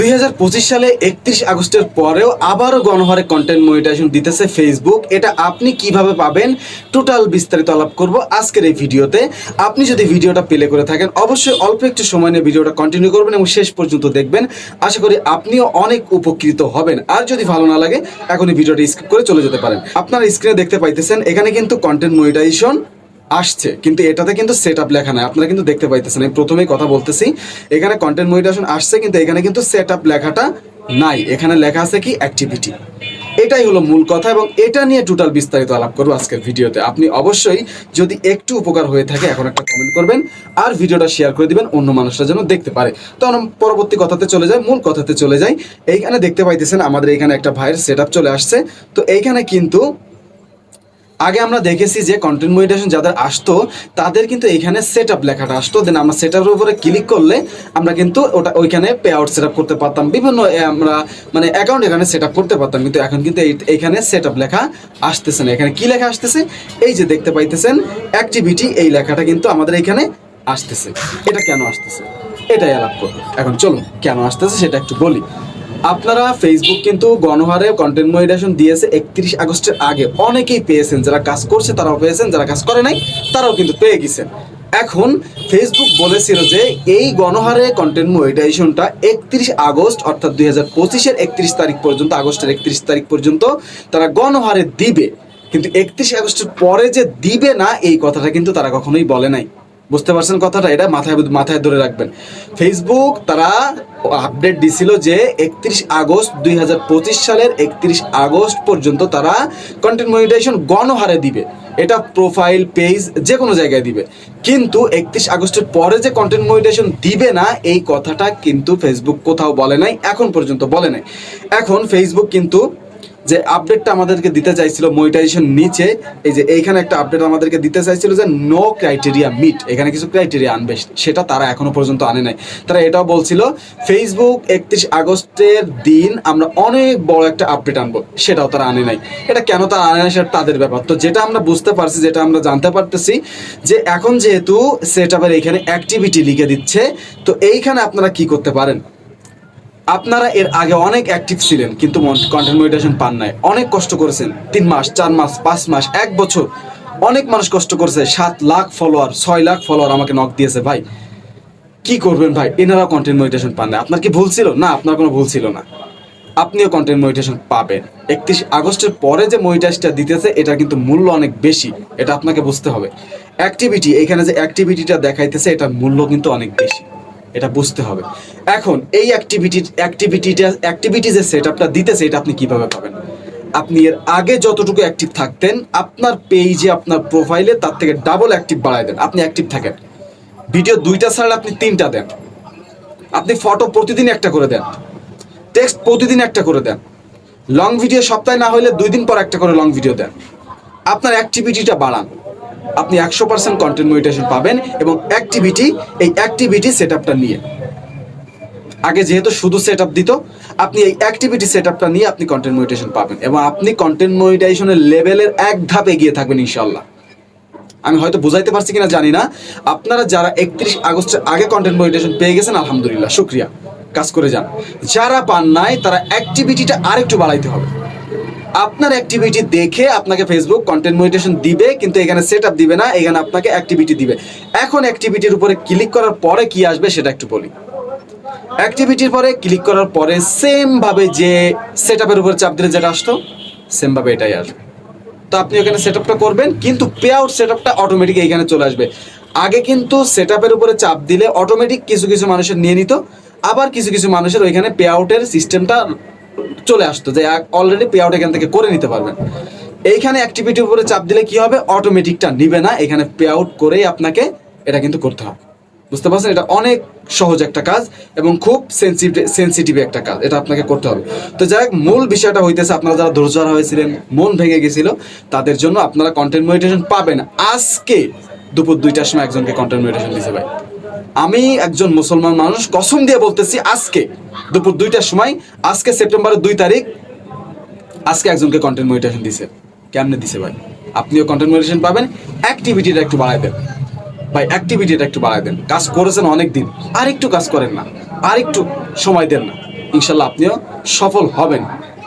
দু হাজার পঁচিশ সালে একত্রিশ আগস্টের পরেও আবারও গণহারে কন্টেন্ট মনিটাইজেশন দিতেছে ফেসবুক এটা আপনি কীভাবে পাবেন? টোটাল বিস্তারিত আলাপ করব আজকের এই ভিডিওতে। আপনি যদি ভিডিওটা প্লে করে থাকেন, অবশ্যই অল্প একটু সময় নিয়ে ভিডিওটা কন্টিনিউ করবেন এবং শেষ পর্যন্ত দেখবেন। আশা করি আপনিও অনেক উপকৃত হবেন। আর যদি ভালো না লাগে, এখনই ভিডিওটা স্কিপ করে চলে যেতে পারেন। আপনারা স্ক্রিনে দেখতে পাইতেছেন, এখানে কিন্তু কন্টেন্ট মনিটাইজেশন আসছে, কিন্তু এটাতে কিন্তু সেট আপ লেখা নাই। আপনারা কিন্তু দেখতে পাইতেছেন, আমি প্রথমেই কথা বলতেছি। এখানে কন্টেন্ট মনিটেশন আসছে, কিন্তু এখানে কিন্তু সেট আপ লেখাটা নাই। এখানে লেখা আছে কি অ্যাক্টিভিটি এটাই হলো মূল কথা এবং এটা নিয়ে টোটাল বিস্তারিত আলাপ করব আজকের ভিডিওতে। আপনি অবশ্যই যদি একটু উপকার হয়ে থাকে, এখন একটা কমেন্ট করবেন আর ভিডিওটা শেয়ার করে দিবেন, অন্য মানুষরা যেন দেখতে পারে। তখন পরবর্তী কথাতে চলে যায় মূল কথাতে চলে যায় এইখানে দেখতে পাইতেছেন, আমাদের এখানে একটা ভাইয়ের সেট চলে আসছে। তো এইখানে কিন্তু আগে আমরা দেখেছি যে কন্টেন্ট মনিটেশন যাদের আসতো, তাদের কিন্তু এখানে সেট আপ লেখাটা আসতো। দেন আমরা সেট আপের উপরে ক্লিক করলে আমরা কিন্তু ওটা ওইখানে পে আউট সেট আপ করতে পারতাম। বিভিন্ন আমরা মানে অ্যাকাউন্ট এখানে সেট আপ করতে পারতাম। কিন্তু এখন কিন্তু এই- এইখানে সেট আপ লেখা আসতেছে না। এখানে কি লেখা আসতেছে? এই যে দেখতে পাইতেছেন অ্যাক্টিভিটি এই লেখাটা কিন্তু আমাদের এখানে আসতেছে। এটা কেন আসতেছে? এটাই আলাপ করব। এখন চলুন, কেন আসতেছে সেটা একটু বলি। আপনারা ফেসবুক কিন্তু গণহারে কন্টেন্ট মনিটেশন দিয়েছে একত্রিশ আগস্টের আগে। অনেকেই পেয়েছেন, যারা কাজ করছে তারাও পেয়েছেন, যারা কাজ করে নাই, তারাও কিন্তু পেয়ে গেছেন। এখন ফেসবুক বলেছিল যে এই গণহারে কন্টেন্ট মনিটাইজেশনটা একত্রিশ আগস্ট, অর্থাৎ দুই হাজার পঁচিশের একত্রিশ তারিখ পর্যন্ত, আগস্টের একত্রিশ তারিখ পর্যন্ত তারা গণহারে দিবে। কিন্তু একত্রিশ আগস্টের পরে যে দিবে না, এই কথাটা কিন্তু তারা কখনোই বলে নাই। বুঝতে পারছেন কথাটা? এটা মাথায় মাথায় ধরে রাখবেন। ফেসবুক তারা আপডেট দিছিল যে একত্রিশ আগস্ট দুই হাজার পঁচিশ সালের একত্রিশ আগস্ট পর্যন্ত তারা কন্টেন্ট মনিটাইজেশন গণহারে দিবে। এটা প্রোফাইল পেজ যে কোনো জায়গায় দিবে। কিন্তু একত্রিশ আগস্টের পরে যে কন্টেন্ট মনিটাইজেশন দিবে না, এই কথাটা কিন্তু ফেসবুক কোথাও বলে নাই, এখন পর্যন্ত বলে নাই। এখন ফেসবুক কিন্তু যে আপডেটটা আমাদেরকে দিতে চাইছিল মনিটাইজেশন নিচে, এই যে এইখানে একটা আপডেট আমাদেরকে দিতে চাইছিল যে নো ক্রাইটেরিয়া মিট এখানে কিছু ক্রাইটেরিয়া আনবে, সেটা তারা এখনও পর্যন্ত আনে নাই। তারা এটাও বলছিল ফেসবুক একত্রিশ আগস্টের দিন আমরা অনেক বড় একটা আপডেট আনব, সেটাও তারা আনে নাই। এটা কেন তারা আনে নাই সেটা তাদের ব্যাপার। তো যেটা আমরা বুঝতে পারছি, যেটা আমরা জানতে পারতেছি, যে এখন যেহেতু সেট এখানে অ্যাক্টিভিটি লিখে দিচ্ছে, তো এইখানে আপনারা কি করতে পারেন? আপনারা এর আগে অনেক অ্যাক্টিভ ছিলেন, কিন্তু কন্টেন্ট মনিটেশন পান নাই। অনেক কষ্ট করেছেন। তিন মাস, চার মাস, পাঁচ মাস, এক বছর। অনেক মানুষ কষ্ট করেছে। সাত লাখ ফলোয়ার ছয় লাখ ফলোয়ার আমাকে নক দিয়েছে, ভাই। কি করবেন ভাই? এনারা কন্টেন্ট মনিটেশন পান না আপনার কি ভুল ছিল? না, আপনার কোনো ভুল ছিল না। আপনিও কন্টেন্ট মনিটেশন পাবেন। একত্রিশ আগস্টের পরে যে মনিটাইজটা দিতেছে এটা কিন্তু মূল্য অনেক বেশি। এটা আপনাকে বুঝতে হবে। অ্যাক্টিভিটি এখানে যে অ্যাক্টিভিটিটা দেখাইতেছে, এটার মূল্য কিন্তু অনেক বেশি। এটা বুঝতে হবে। এখন এই অ্যাক্টিভিটি অ্যাক্টিভিটিটা অ্যাক্টিভিটি যে সেট আপটা দিতেছে, এটা আপনি কীভাবে পাবেন? আপনি এর আগে যতটুকু অ্যাক্টিভ থাকতেন, আপনার পেজে আপনার প্রোফাইলে তার থেকে ডাবল অ্যাক্টিভ বাড়ায় দেন। আপনি অ্যাক্টিভ থাকেন। ভিডিও দুইটা ছাড়লে আপনি তিনটা দেন। আপনি ফটো প্রতিদিন একটা করে দেন। টেক্সট প্রতিদিন একটা করে দেন। লং ভিডিও সপ্তাহে না হলে দুই দিন পর একটা করে লং ভিডিও দেন। আপনার অ্যাক্টিভিটিটা বাড়ান। আপনি একশো পার্সেন্ট কন্টেন্ট মনিটেশন পাবেন এবং অ্যাক্টিভিটি এই অ্যাক্টিভিটি সেট নিয়ে। আগে যেহেতু শুধু সেট আপ দিত, আপনি এই অ্যাক্টিভিটি সেট আপটা নিয়ে আপনি কন্টেন্ট মনিটেশন পাবেন এবং আপনি কন্টেন্ট মনিটাইজেশনের লেভেলের এক ধাপ এগিয়ে থাকবেন ইনশাল্লাহ আমি হয়তো বুঝাইতে পারছি কিনা জানি না। আপনারা যারা একত্রিশ আগস্টের আগে কন্টেন্ট মনিটেশন পেয়ে গেছেন, আলহামদুলিল্লাহ, শুক্রিয়া। কাজ করে যান। যারা পান নাই, তারা অ্যাক্টিভিটিটা আরেকটু বাড়াইতে হবে। আপনার অ্যাক্টিভিটি দেখে আপনাকে ফেসবুক কন্টেন্ট মনিটেশন দিবে, কিন্তু এখানে সেট দিবে না, এখানে আপনাকে অ্যাক্টিভিটি দিবে। এখন অ্যাক্টিভিটির উপরে ক্লিক করার পরে কি আসবে সেটা একটু বলি। অ্যাক্টিভিটির পরে ক্লিক করার পরে সেম ভাবে যে সেট আপের উপরে চাপ দিলে যেটা আসতো সেম ভাবে এটাই আসবে। তো আপনি ওখানে সেট আপটা করবেন, কিন্তু পে আউট সেট আপটা অটোমেটিক এইখানে চলে আসবে। আগে কিন্তু সেট আপের উপরে চাপ দিলে অটোমেটিক কিছু কিছু মানুষের নিয়ে নিত, আবার কিছু কিছু মানুষের ওইখানে পে আউটের সিস্টেমটা চলে আসতো যে অলরেডি পে আউট এখান থেকে করে নিতে পারবেন। এইখানে অ্যাক্টিভিটির উপরে চাপ দিলে কি হবে? অটোমেটিকটা নিবে না। এখানে পে আউট করেই আপনাকে এটা কিন্তু করতে হবে। বুঝতে পারছেন? এটা অনেক সহজ একটা কাজ এবং খুব সেন্সিটিভ সেন্সিটিভ একটা কাজ। এটা আপনাকে করতে হবে। তো যাই হোক, মূল বিষয়টা হইতেছে আপনারা যারা ধৈর্য হারা হয়েছিলেন মন ভেঙে গেছিল তাদের জন্য আপনারা কন্টেন্ট মনিটেশন পাবেন। আজকে দুপুর দুইটার সময় একজনকে কন্টেন্ট মনিটেশন দিছে ভাই। আমি একজন মুসলমান মানুষ, কসম দিয়ে বলতেছি আজকে, দুপুর দুইটার সময়, আজকে সেপ্টেম্বরের দুই তারিখ, আজকে একজনকে কন্টেন্ট মনিটেশন দিছে। কেমনে দিছে ভাই? আপনিও কন্টেন্ট মনিটেশন পাবেন অ্যাক্টিভিটিটা একটু বাড়াই দেন। ভাই অ্যাক্টিভিটিটা একটু বাড়াই দেন। কাজ করেছেন অনেক দিন আর একটু কাজ করেন না, আর একটু সময় দেন না। ইনশাল্লাহ আপনিও সফল হবেন।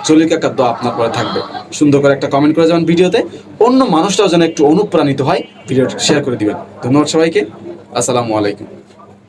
জলিল কাকার দোয়া আপনার পরে থাকবে। সুন্দর করে একটা কমেন্ট করে যাবেন ভিডিওতে। অন্য মানুষটাও যেন একটু অনুপ্রাণিত হয়, ভিডিওটি শেয়ার করে দিবেন। ধন্যবাদ সবাইকে। আসসালামু আলাইকুম।